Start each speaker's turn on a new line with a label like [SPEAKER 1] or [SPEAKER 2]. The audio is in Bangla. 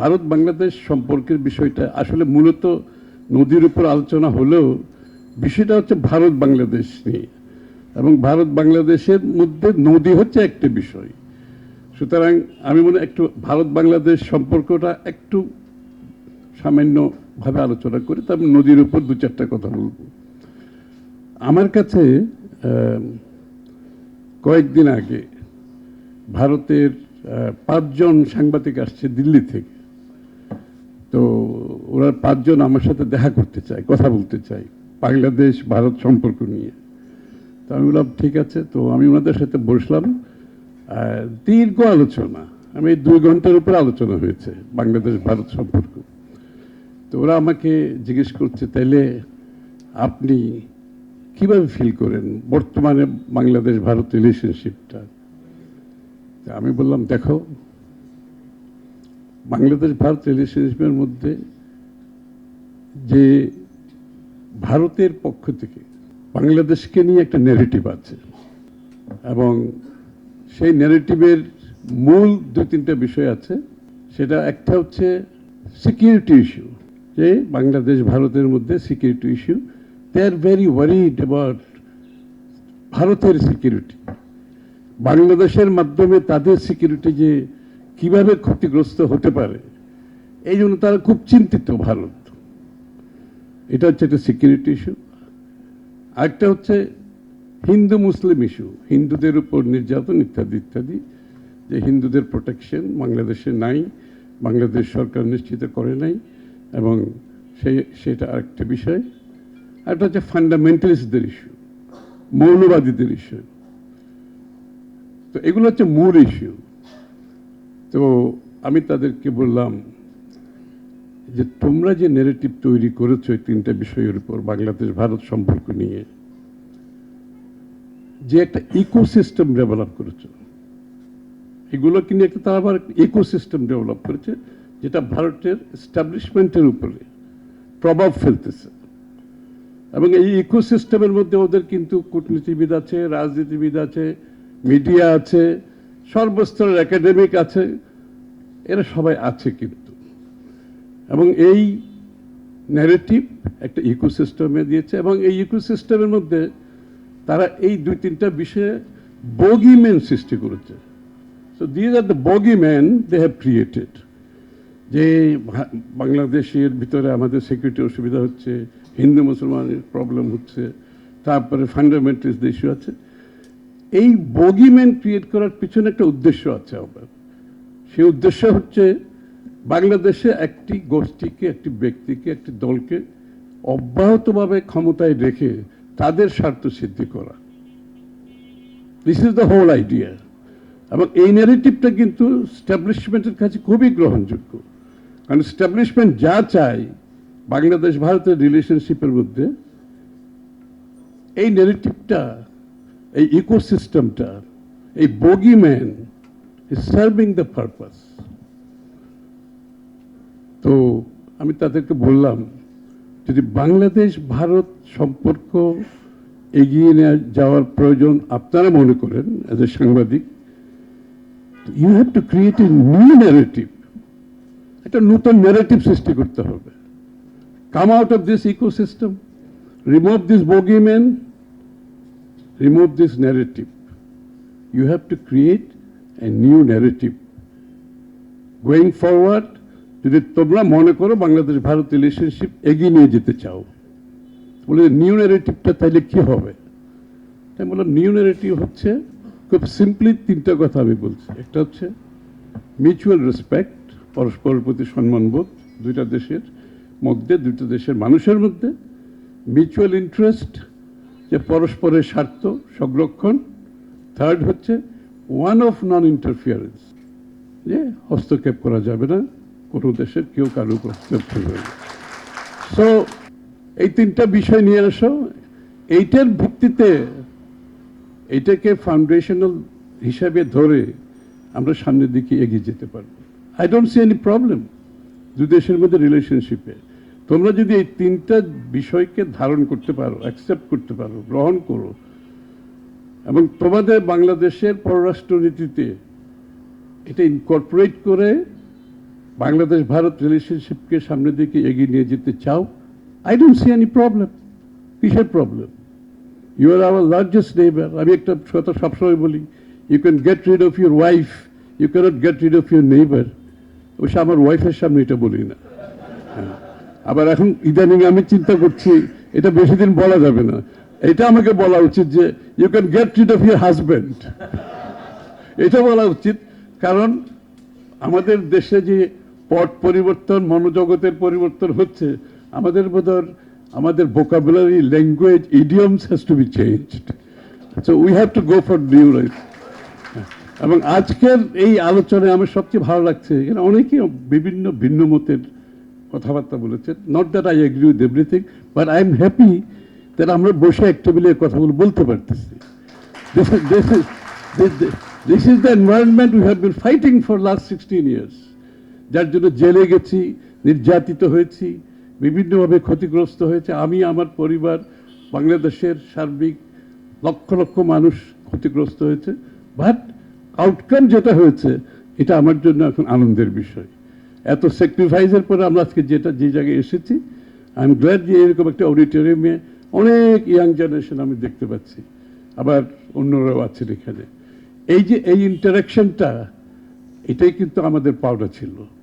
[SPEAKER 1] ভারত বাংলাদেশ সম্পর্কের বিষয়টা আসলে মূলত নদীর উপর আলোচনা হলেও বিষয়টা হচ্ছে ভারত বাংলাদেশ নিয়ে। এবং ভারত বাংলাদেশের মধ্যে নদী হচ্ছে একটি বিষয়। সুতরাং আমি মনে একটু ভারত বাংলাদেশ সম্পর্কটা একটু সামান্যভাবে আলোচনা করি তারপর নদীর উপর দু চারটা কথা বলব। আমার কাছে কয়েকদিন আগে ভারতের পাঁচজন সাংবাদিক আসছে দিল্লি থেকে। তো ওরা পাঁচজন আমার সাথে দেখা করতে চায়, কথা বলতে চায়, বাংলাদেশ, ভারত সম্পর্ক নিয়ে। তো আমি বললাম, ঠিক আছে। তো আমি ওনাদের সাথে বসলাম। দীর্ঘ আলোচনা। আমি দুই ঘণ্টার উপর আলোচনা হয়েছে, বাংলাদেশ, ভারত সম্পর্ক। তো ওরা আমাকে জিজ্ঞেস করছে, তাইলে আপনি কীভাবে ফিল করেন বর্তমানে বাংলাদেশ, ভারত রিলেশনশিপটা আমি বললাম, দেখো বাংলাদেশ, ভারত রিলেশনশিপের মধ্যে যে ভারতের পক্ষ থেকে বাংলাদেশকে নিয়ে একটা নেগেটিভ আছে এবং সেই নেগেটিভের মূল দুই তিনটা বিষয় আছে। সেটা একটা হচ্ছে সিকিউরিটি ইস্যু যে বাংলাদেশ, ভারতের মধ্যে security issue they are very worried about ভারতের সিকিউরিটি বাংলাদেশের মাধ্যমে তাদের সিকিউরিটি যে কীভাবে ক্ষতিগ্রস্ত হতে পারে? এই জন্য তারা খুব চিন্তিত ভারত। এটা হচ্ছে একটা সিকিউরিটি ইস্যু আরেকটা হচ্ছে হিন্দু মুসলিম ইস্যু হিন্দুদের উপর নির্যাতন ইত্যাদি ইত্যাদি। যে হিন্দুদের প্রোটেকশন বাংলাদেশে নাই, বাংলাদেশ সরকার নিশ্চিত করে নাই, এবং সেই, সেটা আরেকটা বিষয়। আরেকটা হচ্ছে ফান্ডামেন্টালিস্টদের ইস্যু মৌলবাদীদের ইস্যু তো এগুলো হচ্ছে মূল ইস্যু তো আমি তাদেরকে বললাম যে তোমরা যে নেগেটিভ তৈরি করেছ এই তিনটা বিষয়ের উপর, বাংলাদেশ, ভারত সম্পর্ক নিয়ে, যে একটা ইকোসিস্টেম ডেভেলপ করেছ, এগুলোকে নিয়ে একটা তারা আবার ইকোসিস্টেম ডেভেলপ করেছে, যেটা ভারতের এস্টাবলিশমেন্টের উপরে প্রভাব ফেলতেছে। এবং এই ইকোসিস্টেমের মধ্যে ওদের কিন্তু কূটনীতিবিদ আছে, রাজনীতিবিদ আছে মিডিয়া আছে সর্বস্তরের একাডেমিক আছে, এরা সবাই আছে কিন্তু। এবং এই ন্যারেটিভ একটা ইকোসিস্টেমে দিয়েছে, এবং এই ইকোসিস্টেমের মধ্যে তারা এই দুই তিনটা বিষয়ে বগিম্যান সৃষ্টি করেছে। So these are the bogeyman they have created যে বাংলাদেশের ভিতরে আমাদের সিকিউরিটি অসুবিধা হচ্ছে হিন্দু মুসলমানের প্রবলেম হচ্ছে, তারপরে ফান্ডামেন্টালিস্ট ইস্যু আছে। এই বগিম্যান ক্রিয়েট করার পিছনে একটা উদ্দেশ্য আছে আমার। সেই উদ্দেশ্য হচ্ছে বাংলাদেশে একটি গোষ্ঠীকে, একটি ব্যক্তিকে, একটি দলকে অব্যাহতভাবে ক্ষমতায় রেখে তাদের স্বার্থ সিদ্ধি করা। This is the whole idea এবং এই ন্যারেটিভটা কিন্তু স্ট্যাবলিশমেন্টের কাছে খুবই গ্রহণযোগ্য। কারণ স্ট্যাবলিশমেন্ট যা চায় বাংলাদেশ ভারতের রিলেশনশিপের মধ্যে, এই ন্যারেটিভটা এই ইকোসিস্টেমটা এই bogeyman is serving the purpose তো আমি তাদেরকে বললাম, যদি বাংলাদেশ, ভারত সম্পর্ক এগিয়ে নিয়ে, যাওয়ার প্রয়োজন আপনারা মনে করেন এজ এ সাংবাদিক you have to create a new narrative একটা নতুন ন্যারেটিভ সৃষ্টি করতে হবে। Come out of this ecosystem remove this bogeyman remove this narrative you have to create a new narrative. Going forward, যদি তোমরা মনে করো বাংলাদেশ ভারত রিলেশনশিপ এগিয়ে নিয়ে যেতে চাও বলে নিউ ন্যারেটিভটা তাইলে কি হবে? তাই বললাম নিউ ন্যারেটিভ হচ্ছে খুব সিম্পলি তিনটা কথা আমি বলছি। একটা হচ্ছে মিউচুয়াল রেসপেক্ট পরস্পরের প্রতি সম্মানবোধ দুইটা দেশের মধ্যে দুইটা দেশের মানুষের মধ্যে মিউচুয়াল ইন্টারেস্ট যে পরস্পরের স্বার্থ সংরক্ষণ থার্ড হচ্ছে ওয়ান অফ নন ইন্টারফিয়ারেন্স যে হস্তক্ষেপ করা যাবে না, কোনো দেশের কেউ কারও হস্তক্ষেপ করবে না। সো এই তিনটা বিষয় নিয়ে আসো। এইটার ভিত্তিতে এটাকে ফাউন্ডেশনাল হিসাবে ধরে আমরা সামনের দিকে এগিয়ে যেতে পারব। I don't see any problem দু দেশের মধ্যে রিলেশনশিপে তোমরা যদি এই তিনটা বিষয়কে ধারণ করতে পারো অ্যাকসেপ্ট করতে পারো, গ্রহণ করো, এবং তোমাদের বাংলাদেশের পররাষ্ট্র নীতিতে এটা ইনকর্পোরেট করে বাংলাদেশ ভারত রিলেশনশিপকে সামনের দিকে এগিয়ে নিয়ে যেতে চাও I don't see any problem কিসের problem you are our largest neighbour আমি একটা কথা সবসময় বলি you can get rid of your wife you can't get rid of your neighbour অবশ্য আমার ওয়াইফের সামনে এটা বলি না। হ্যাঁ। আবার এখন ইদানিং আমি চিন্তা করছি, এটা বেশি দিন বলা যাবে না। এটা আমাকে বলা উচিত যে you can get rid of your husband এটা বলা উচিত, কারণ আমাদের দেশে যে পট পরিবর্তন, মনোজগতের পরিবর্তন হচ্ছে, আমাদের বোধহয়, আমাদের vocabulary language idioms has to be changed so we have to go for new life এবং আজকের এই আলোচনায় আমার সবচেয়ে ভালো লাগছে, এখানে অনেকে বিভিন্ন ভিন্ন মতের কথাবার্তা বলেছেন। Not that I agree with everything but I am happy that আমরা বসে এক টেবিলে কথাগুলো বলতে পারতেছি। This is the environment we have been fighting for last 16 years যার জন্য জেলে গেছি, নির্যাতিত হয়েছি, বিভিন্নভাবে ক্ষতিগ্রস্ত হয়েছে। আমি, আমার পরিবার, বাংলাদেশের সার্বিক লক্ষ লক্ষ মানুষ ক্ষতিগ্রস্ত হয়েছে। বাট আউটকাম যেটা হয়েছে, এটা আমার জন্য এখন আনন্দের বিষয়। এত স্যাক্রিফাইসের পরে আমরা আজকে যেটা, যে জায়গায় এসেছি আই এম গ্ল্যাড যে এরকম একটা অডিটোরিয়ামে অনেক ইয়াং জেনারেশন আমি দেখতে পাচ্ছি। আবার অন্যরাও আছেন এখানে। এই যে, এই ইন্টারাকশনটা এটাই কিন্তু আমাদের পাওনা ছিল।